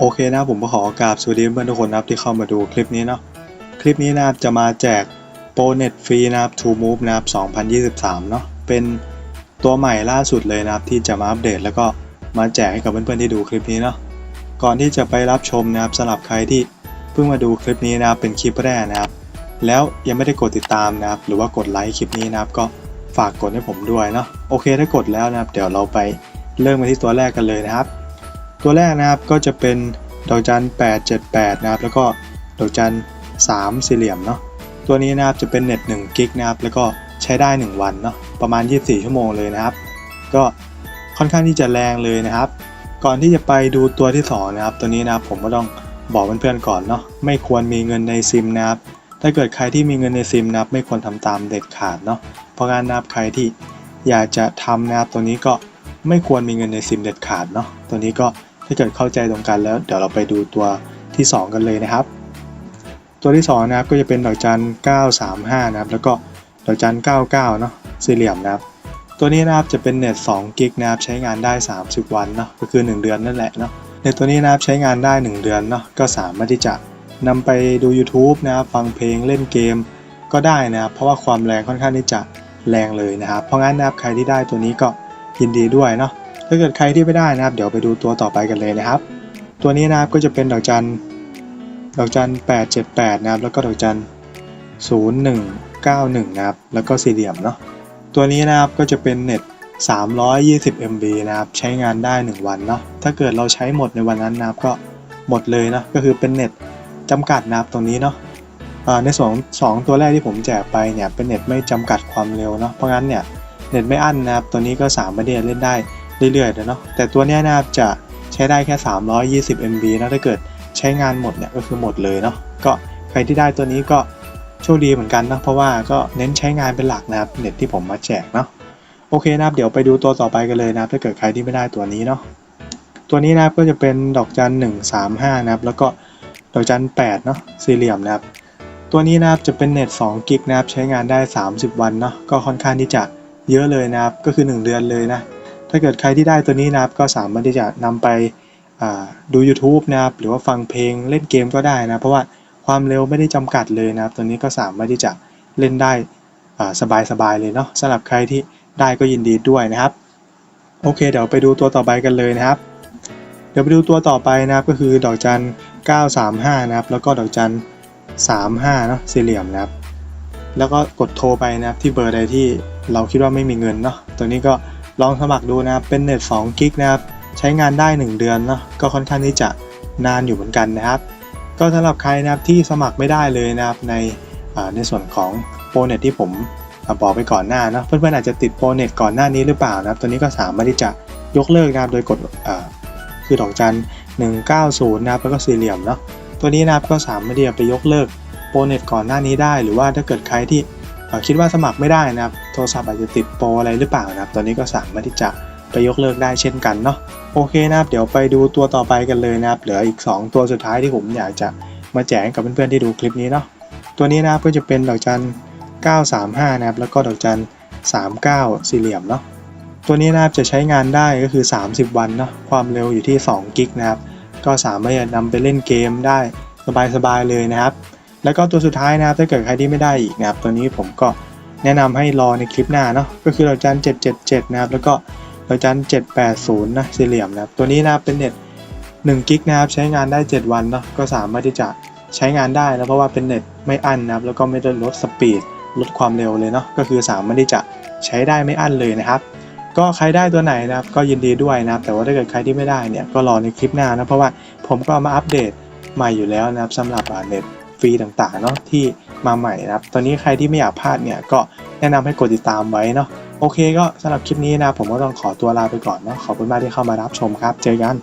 โอเคนะผมขอกราบสวัสดีเพื่อนๆทุกคนนะครับที่เข้ามาดูคลิปนี้เนาะคลิปนี้นะครับจะมาแจกโปรเน็ตฟรีนะครับ To Move นะครับ2023 เนาะเป็นตัวใหม่ล่าสุดเลยนะครับที่จะมาอัปเดต แล้วก็มาแจกให้กับเพื่อนๆที่ดูคลิปนี้เนาะก่อนที่จะไปรับชมนะครับสำหรับใครที่เพิ่งมาดูคลิปนี้นะครับเป็นคลิปแรกนะครับ แล้วยังไม่ได้กดติดตามนะครับ หรือว่ากดไลค์คลิปนี้นะครับก็ฝากกดให้ผมด้วยเนาะโอเคถ้ากดแล้วนะครับ เดี๋ยวเราไปเริ่มกันที่ตัวแรกกันเลยนะครับ ตัวแรกนะครับก็จะเป็นดอกจัน878 นะครับ แล้วก็ดอกจัน3สี่เหลี่ยมเนาะตัวนี้นะครับจะเป็นเน็ต1กิกนะครับแล้วก็ใช้ได้ 1 วันเนาะประมาณ 24 ชั่วโมงเลยนะครับ ก็ค่อนข้างที่จะแรงเลยนะครับ ก่อนที่จะไปดูตัวที่2นะครับตัวนี้นะครับผมก็ต้องบอกเพื่อนๆก่อนเนาะไม่ควรมีเงินในซิมนะครับถ้าเกิดใครที่มีเงินในซิมนะครับไม่ควรทำตามเด็ดขาดเนาะเพราะงั้นนะครับใครที่อยากจะทำนะครับตัวนี้ก็ไม่ควรมีเงินในซิมเด็ดขาดเนาะตัวนี้ก็ ถ้าเกิดเข้าใจตรงกันแล้ว เดี๋ยวเราไปดูตัวที่ 2 กันเลยนะครับ ตัวที่2นะครับก็จะเป็นดอกจัน 935 นะครับ แล้วก็ดอกจัน 99 เนาะสี่เหลี่ยมนะครับ ตัวนี้นะครับจะเป็นเน็ต2กิกนะครับใช้งานได้ 30 วันเนาะก็คือ 1 เดือนนั่นแหละเนาะเน็ตตัวนี้นะครับใช้งานได้ 1 เดือนเนาะก็สามารถที่จะนำไปดู YouTube นะครับฟังเพลงเล่นเกมก็ได้นะครับ เพราะว่าความแรงค่อนข้างที่จะแรงเลยนะครับ เพราะงั้นนะครับใครที่ได้ตัวนี้ก็ยินดีด้วยเนาะ ถ้าเกิดใครที่ไม่ได้นะครับ เดี๋ยวไปดูตัวต่อไปกันเลยนะครับ ตัวนี้นะครับก็จะเป็นดอกจันดอกจัน878 นะครับ แล้วก็ดอกจัน0191 นะครับ แล้วก็สี่เหลี่ยมเนาะตัวนี้นะครับก็จะเป็นเน็ต320 MB นะครับ ใช้งานได้ 1 วันเนาะถ้าเกิดเราใช้หมดในวันนั้นนะครับก็หมดเลยเนาะก็คือเป็นเน็ตจำกัดนะครับตรงนี้เนาะอ่าในส่วนสองตัวแรกที่ผมแจกไปเนี่ยเป็นเน็ตไม่จำกัดความเร็วเนาะเพราะงั้นเนี่ยเน็ตไม่อั้นนะครับตัวนี้ก็สามารถที่จะเล่นได้ เรื่อยๆเนาะแต่ตัวเนี้ยนะครับจะใช้ได้แค่ 320 MB นะถ้าเกิดใช้งานหมดเนี่ยก็คือหมดเลยเนาะก็ใครที่ได้ตัวนี้ก็โชคดีเหมือนกันนะเพราะว่าก็เน้นใช้งานเป็นหลักนะครับเน็ตที่ผมมาแจกเนาะโอเคนะครับเดี๋ยวไปดูตัวต่อไปกันเลยนะถ้าเกิดใครที่ไม่ได้ตัวนี้เนาะตัวนี้นะครับก็จะเป็นดอกจัน 135 นะครับ แล้วก็ดอกจัน 8 เนาะสี่เหลี่ยมนะครับ ตัวนี้นะครับจะเป็นเน็ต2กิกนะครับใช้งานได้ 30 วันเนาะก็ค่อนข้างที่จะเยอะเลยนะครับก็คือ 1 เดือนเลยนะ ถ้าเกิดใครที่ได้ตัวนี้นะครับ ก็สามารถที่จะนำไปดู YouTube นะครับ หรือว่าฟังเพลงเล่นเกมก็ได้นะ เพราะว่าความเร็วไม่ได้จำกัดเลยนะครับ ตัวนี้ก็สามารถที่จะเล่นได้สบายๆเลยเนาะสำหรับใครที่ได้ก็ยินดีด้วยนะครับ โอเค เดี๋ยวไปดูตัวต่อไปกันเลยนะครับ เดี๋ยวไปดูตัวต่อไปนะครับก็คือดอกจัน 935 นะครับ แล้วก็ดอกจัน 35 เนาะสี่เหลี่ยมนะครับ แล้วก็กดโทรไปนะครับที่เบอร์ใดที่เราคิดว่าไม่มีเงินเนาะตัวนี้ก็ ลองสมัครดูนะครับ เป็นเน็ต2กิกนะครับ ใช้งานได้ 1 เดือนเนาะ ก็ค่อนข้างที่จะนานอยู่เหมือนกันนะครับ ก็สำหรับใครนะครับที่สมัครไม่ได้เลยนะครับในในส่วนของโปรเน็ตที่ผมบอกไปก่อนหน้าเนาะเพื่อนๆอาจจะติดโปรเน็ตก่อนหน้านี้หรือเปล่านะครับ ตัวนี้ก็สามารถที่จะยกเลิกนะครับโดยกดคือดอกจัน190นะครับแล้วก็สี่เหลี่ยมเนาะตัวนี้นะครับก็สามารถที่จะไปยกเลิกโปรเน็ตก่อนหน้านี้ได้ หรือว่าถ้าเกิดใครที่ คิดว่าสมัครไม่ได้นะครับ โทรศัพท์อาจจะติดโปรอะไรหรือเปล่านะครับ ตอนนี้ก็สามารถที่จะไปยกเลิกได้เช่นกันเนาะ โอเคนะครับ เดี๋ยวไปดูตัวต่อไปกันเลยนะครับ เหลืออีก 2 ตัวสุดท้ายที่ผมอยากจะมาแจกกับเพื่อนๆที่ดูคลิปนี้เนาะ ตัวนี้นะครับก็จะเป็นดอกจัน 935 นะครับ แล้วก็ดอกจัน 39 สี่เหลี่ยมเนาะ ตัวนี้นะครับจะใช้งานได้ก็คือ 30 วันเนาะ ความเร็วอยู่ที่2กิกนะครับ ก็สามารถจะนำไปเล่นเกมได้สบายๆเลยนะครับ แล้วก็ตัวสุดท้ายนะครับถ้าเกิดใครที่ไม่ได้อีกนะครับตัวนี้ผมก็แนะนำให้รอในคลิปหน้าเนาะก็คือดอกจัน777 นะครับ แล้วก็ดอกจัน780 นะสี่เหลี่ยมนะครับ ตัวนี้นะเป็นเน็ต1กิกนะครับใช้งานได้ 7 วันเนาะก็สามารถที่จะใช้งานได้แล้วเพราะว่าเป็นเน็ตไม่อั้นนะครับ แล้วก็ไม่ได้ลดสปีดลดความเร็วเลยเนาะก็คือสามารถที่จะใช้ได้ไม่อั้นเลยนะครับ ก็ใครได้ตัวไหนนะครับ ก็ยินดีด้วยนะครับ แต่ว่าถ้าเกิดใครที่ไม่ได้เนี่ยก็รอในคลิปหน้านะเพราะว่าผมก็มาอัปเดตใหม่อยู่แล้วนะครับสำหรับเน็ต ฟรีต่างๆเนาะที่มาใหม่นะครับ ตอนนี้ใครที่ไม่อยากพลาดเนี่ยก็แนะนำให้กดติดตามไว้เนาะโอเคก็สำหรับคลิปนี้นะผมก็ต้องขอตัวลาไปก่อนเนาะขอบคุณมากที่เข้ามารับชมครับ เจอกัน